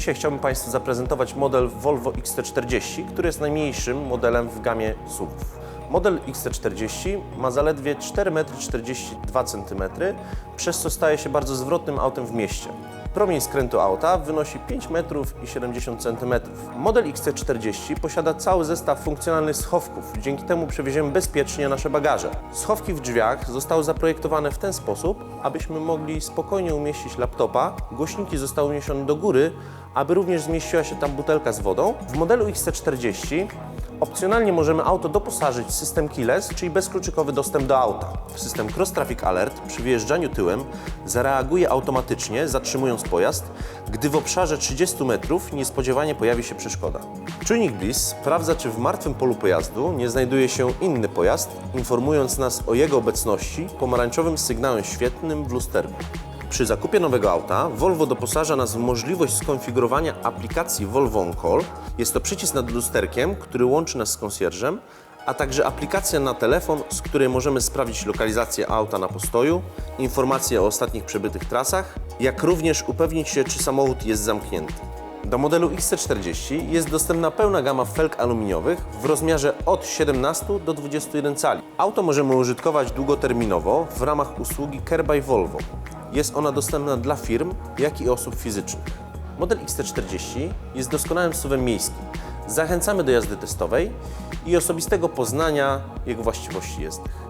Dzisiaj chciałbym Państwu zaprezentować model Volvo XC40, który jest najmniejszym modelem w gamie SUVów. Model XC40 ma zaledwie 4,42 m, przez co staje się bardzo zwrotnym autem w mieście. Promień skrętu auta wynosi 5,70 cm. Model XC40 posiada cały zestaw funkcjonalnych schowków, dzięki temu przewieziemy bezpiecznie nasze bagaże. Schowki w drzwiach zostały zaprojektowane w ten sposób, abyśmy mogli spokojnie umieścić laptopa. Głośniki zostały uniesione do góry, aby również zmieściła się tam butelka z wodą. W modelu XC40 Opcjonalnie możemy auto doposażyć w system keyless, czyli bezkluczykowy dostęp do auta. System Cross Traffic Alert przy wyjeżdżaniu tyłem zareaguje automatycznie, zatrzymując pojazd, gdy w obszarze 30 metrów niespodziewanie pojawi się przeszkoda. Czujnik BLIS sprawdza, czy w martwym polu pojazdu nie znajduje się inny pojazd, informując nas o jego obecności pomarańczowym sygnałem świetnym w lusterku. Przy zakupie nowego auta Volvo doposaża nas w możliwość skonfigurowania aplikacji Volvo On Call. Jest to przycisk nad lusterkiem, który łączy nas z konsjerżem, a także aplikacja na telefon, z której możemy sprawdzić lokalizację auta na postoju, informacje o ostatnich przebytych trasach, jak również upewnić się, czy samochód jest zamknięty. Do modelu XC40 jest dostępna pełna gama felg aluminiowych w rozmiarze od 17 do 21 cali. Auto możemy użytkować długoterminowo w ramach usługi Care by Volvo. Jest ona dostępna dla firm, jak i osób fizycznych. Model XC40 jest doskonałym suwem miejskim. Zachęcamy do jazdy testowej i osobistego poznania jego właściwości jezdnych.